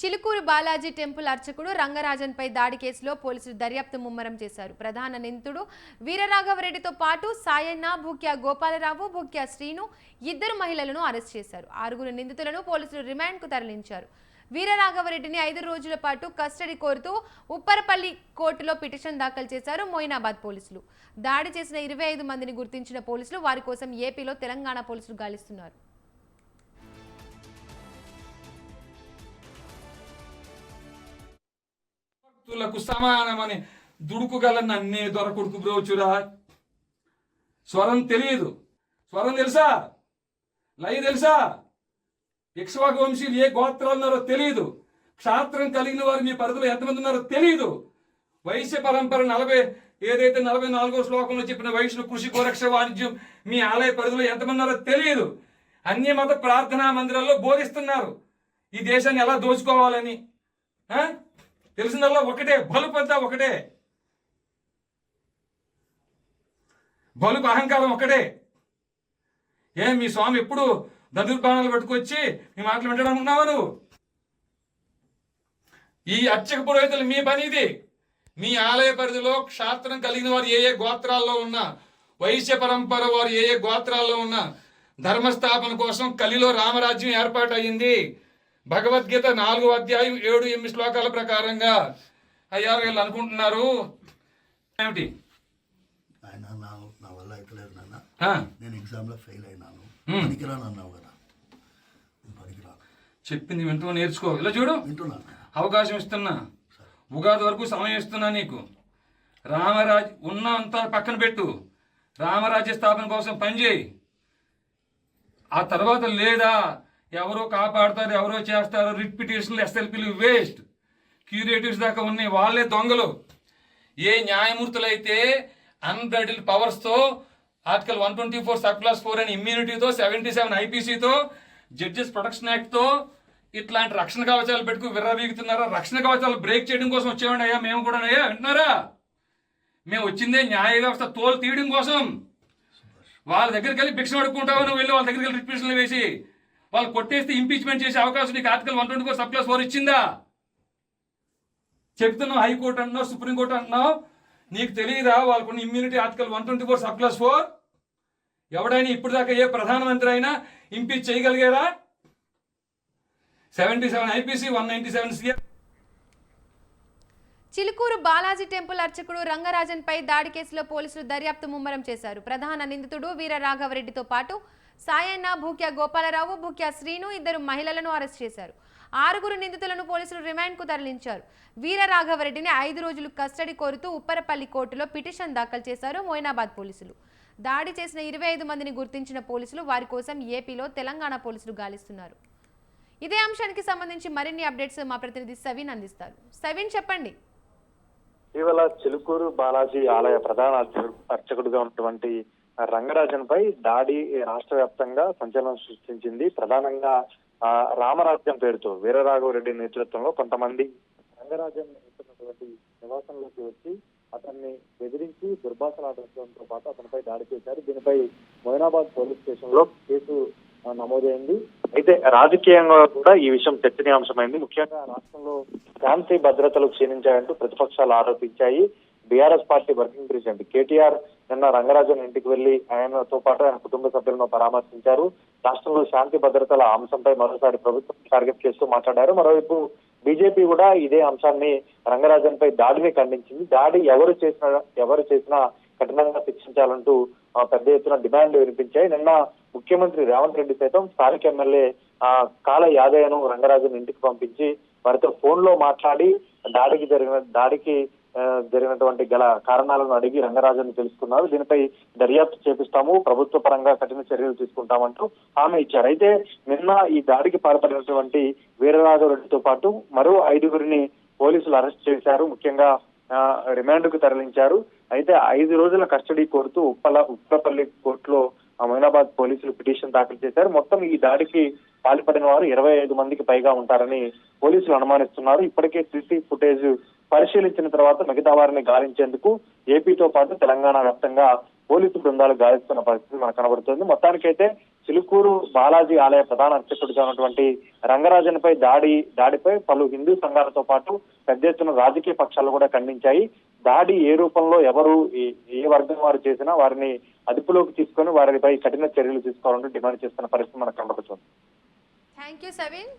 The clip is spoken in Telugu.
చిలుకూరు బాలాజీ టెంపుల్ అర్చకుడు రంగరాజన్పై దాడి కేసులో పోలీసులు దర్యాప్తు ముమ్మరం చేశారు. ప్రధాన నిందితుడు వీరరాఘవరెడ్డితో పాటు సాయన్న భూక్యా గోపాలరావు భూక్యా శ్రీను ఇద్దరు మహిళలను అరెస్ట్ చేశారు. ఆరుగురు నిందితులను పోలీసులు రిమాండ్కు తరలించారు. వీరరాఘవరెడ్డిని ఐదు రోజుల పాటు కస్టడీ కోరుతూ ఉప్పరపల్లి కోర్టులో పిటిషన్ దాఖలు చేశారు మొయినాబాద్ పోలీసులు. దాడి చేసిన ఇరవై ఐదు మందిని గుర్తించిన పోలీసులు వారి కోసం ఏపీలో తెలంగాణ పోలీసులు గాలిస్తున్నారు. భక్తులకు సమానమని దుడుకుగల నన్నే దొరకుడుకు బ్రోచురా. స్వరం తెలియదు. స్వరం తెలుసా? లయ తెలుసా? ఇక్ష్వాకు వంశీలు ఏ గోత్రాలు ఉన్నారో తెలియదు క్షాత్రం కలిగిన వారు మీ పరిధిలో ఎంతమంది ఉన్నారో తెలియదు వైశ్య పరంపర నలభై ఏదైతే నలభై నాలుగో శ్లోకంలో చెప్పిన వైష్ణు కృషి గోరక్ష వాణిజ్యం మీ ఆలయ పరిధిలో ఎంతమంది ఉన్నారో తెలియదు అన్య మత ప్రార్థనా మందిరాల్లో బోధిస్తున్నారు. ఈ దేశాన్ని ఎలా దోచుకోవాలని? తెలిసిందల్లా ఒకటే బలుపు అంతా ఒకటే. బలుపు అహంకారం ఒకటే. ఏ మీ స్వామి ఎప్పుడు దందుర్బాణాలు పట్టుకొచ్చి మీ మాటలు వింటాడనుకున్నావా నువ్వు? ఈ అర్చక పురోహితులు మీ పని ఇది. మీ ఆలయ పరిధిలో క్షాత్రం కలిగిన వారు ఏ ఏ గోత్రాల్లో ఉన్నా వైశ్య పరంపర వారు ఏ ఏ గోత్రాల్లో ఉన్నా ధర్మస్థాపన కోసం కలిలో రామరాజ్యం ఏర్పాటు అయ్యింది భగవద్గీత నాలుగో అధ్యాయం ఏడు ఎనిమిది శ్లోకాల ప్రకారంగా అయ్యా వీళ్ళు అనుకుంటున్నారు. ఏమిటి? ఆయన నా నా వల్ల అయితలేదు నాన్న. ఆ, నేను ఎగ్జామ్లో ఫెయిల్ అయినాను. పనికిరాను అన్నావు కదా. పనికిరాను. చెప్పింది వింటూ నేర్చుకో. ఇలా చూడు. అవకాశం ఇస్తున్నా. ఉగాది వరకు సమయం ఇస్తున్నా నీకు. రామరాజ్ ఉన్నంత పక్కన పెట్టు. రామరాజ్య స్థాపన కోసం పనిచేయి ఆ తర్వాత లేదా ఎవరో కాపాడతారు ఎవరో చేస్తారు రిట్ పిటిషన్లు ఎస్ఎల్పీలు వేస్ట్. క్యూరేటివ్స్ దాకా ఉన్నాయి వాళ్ళే దొంగలు. ఏ న్యాయమూర్తులైతే unbridled పవర్స్తో article one twenty four sub clause four అని ఇమ్యూనిటీతో సెవెంటీ సెవెన్ ఐపీసీతో జడ్జెస్ ప్రొటెక్షన్ యాక్ట్తో ఇట్లాంటి రక్షణ కవచాలు పెట్టుకు విర్రవీగుతున్నారా రక్షణ కవచాలు బ్రేక్ చేయడం కోసం వచ్చేవాడి అయ్యా? మేము కూడా అయ్యా? వింటున్నారా? మేము వచ్చిందే న్యాయ వ్యవస్థ తోలు తీయడం కోసం. వాళ్ళ దగ్గరికి వెళ్ళి భిక్ష అడుక్కుంటావు? నువ్వు వెళ్ళి వాళ్ళ దగ్గరికి వెళ్ళి రిపిటిషన్లు వేసి వాళ్ళు కొట్టేస్తే ఇంపీచ్మెంట్ చేసే అవకాశం నీకు article one twenty four sub clause four ఇచ్చిందా? చెప్తున్నావు హైకోర్టు అంటున్నావు సుప్రీంకోర్టు అంటున్నావు. నీకు తెలియదా వాళ్ళకున్న immunity article one twenty four sub clause four ఎవడైనా ఇప్పుడు దాకా ఏ ప్రధానమంత్రి అయినా impeach చేయగలిగారా seventy seven IPC one ninety seven CR Chilkur Balaji temple అర్చకుడు రంగరాజన్పై దాడి కేసులో పోలీసులు దర్యాప్తు ముమ్మరం చేశారు. ప్రధాన నిందితుడు వీర రాఘవరెడ్డితో పాటు సాయన్న భూక్యా గోపాలరావు భూక్యా శ్రీను ఇద్దరు మహిళలను అరెస్ట్ చేశారు. ఆరుగురు నిందితులను పోలీసులు రిమాండ్కు తరలించారు. వీర రాఘవరెడ్డిని ఐదు రోజులు కస్టడీ కోరుతూ ఉప్పరపల్లి కోర్టులో పిటిషన్ దాఖలు చేశారు మోయినాబాద్ పోలీసులు. దాడి చేసిన ఇరవై ఐదు మందిని గుర్తించిన పోలీసులు వారి కోసం ఏపీలో తెలంగాణ పోలీసులు గాలిస్తున్నారు. ఇదే అంశానికి సంబంధించి మరిన్ని అప్డేట్స్ మా ప్రతినిధి సవిన్ అందిస్తారు. సవిన్ చెప్పండి. ఇటీవల చిలుకూరు బాలాజీ ఆలయ ప్రధాన అర్చకుడుగా ఉన్నటువంటి రంగరాజన్ పై దాడి రాష్ట్ర వ్యాప్తంగా సంచలనం సృష్టించింది ప్రధానంగా ఆ, రామరాజ్యం పేరుతో వీరరాఘవరెడ్డి నేతృత్వంలో కొంతమంది రంగరాజన్ ఉన్నటువంటి నివాసంలోకి వచ్చి అతన్ని బెదిరించి దుర్భాషలాడటంతో పాటు అతనిపై దాడి చేశారు. దీనిపై మొయినాబాద్ పోలీస్ స్టేషన్లో కేసు నమోదైంది. అయితే రాజకీయంగా కూడా ఈ విషయం చర్చనీయాంశమైంది. ముఖ్యంగా రాష్ట్రంలో శాంతి భద్రతలు క్షీణించాయంటూ ప్రతిపక్షాలు ఆరోపించాయి. BRS party working president KTR నిన్న రంగరాజన్ ఇంటికి వెళ్ళి ఆయనతో పాటు ఆయన కుటుంబ సభ్యులను పరామర్శించారు. రాష్ట్రంలో శాంతి భద్రతల అంశంపై మరోసారి ప్రభుత్వం టార్గెట్ చేస్తూ మాట్లాడారు. మరోవైపు బీజేపీ కూడా ఇదే అంశాన్ని రంగరాజన్ పై దాడిని ఖండించింది. దాడి ఎవరు చేసినా ఎవరు చేసినా కఠినంగా శిక్షించాలంటూ పెద్ద ఎత్తున డిమాండ్లు వినిపించాయి. నిన్న ముఖ్యమంత్రి రేవంత్ రెడ్డి సైతం స్థానిక ఎమ్మెల్యే కాల యాదయ్యను రంగరాజన్ ఇంటికి పంపించి వారితో ఫోన్లో మాట్లాడి దాడికి జరిగిన దాడికి జరిగినటువంటి గల కారణాలను అడిగి రంగరాజన్ తెలుసుకున్నారు. దీనిపై దర్యాప్తు చేపిస్తాము. ప్రభుత్వ పరంగా కఠిన చర్యలు తీసుకుంటామంటూ హామీ ఇచ్చారు. అయితే నిన్న ఈ దాడికి పాల్పడినటువంటి వీరరాఘవరెడ్డితో పాటు మరో ఐదుగురిని పోలీసులు అరెస్ట్ చేశారు. ముఖ్యంగా రిమాండ్కు తరలించారు. అయితే ఐదు రోజుల కస్టడీ కోరుతూ ఉప్పల ఉప్పలపల్లి కోర్టులో అమీనాబాద్ పోలీసులు పిటిషన్ దాఖలు చేశారు. మొత్తం ఈ దాడికి పాల్పడిన వారు ఇరవై ఐదు మందికి పైగా ఉంటారని పోలీసులు అనుమానిస్తున్నారు. ఇప్పటికే సీసీ ఫుటేజ్ పరిశీలించిన తర్వాత మిగతా వారిని గాలించేందుకు ఏపీతో పాటు తెలంగాణ వ్యాప్తంగా పోలీసు బృందాలు గాలిస్తున్న పరిస్థితి మనకు కనబడుతుంది. మొత్తానికైతే చిలుకూరు బాలాజీ ఆలయ ప్రధాన అర్చకుడిగా ఉన్నటువంటి రంగరాజన్పై దాడి దాడిపై పలు హిందూ సంఘాలతో పాటు పెద్ద ఎత్తున రాజకీయ పక్షాలు కూడా ఖండించాయి. దాడి ఏ రూపంలో ఎవరు ఏ వర్గం వారు చేసినా వారిని అదుపులోకి తీసుకొని వారిపై కఠిన చర్యలు తీసుకోవాలంటూ డిమాండ్ చేస్తున్న పరిస్థితి మనకు కనబడుతుంది. Thank you సవిన్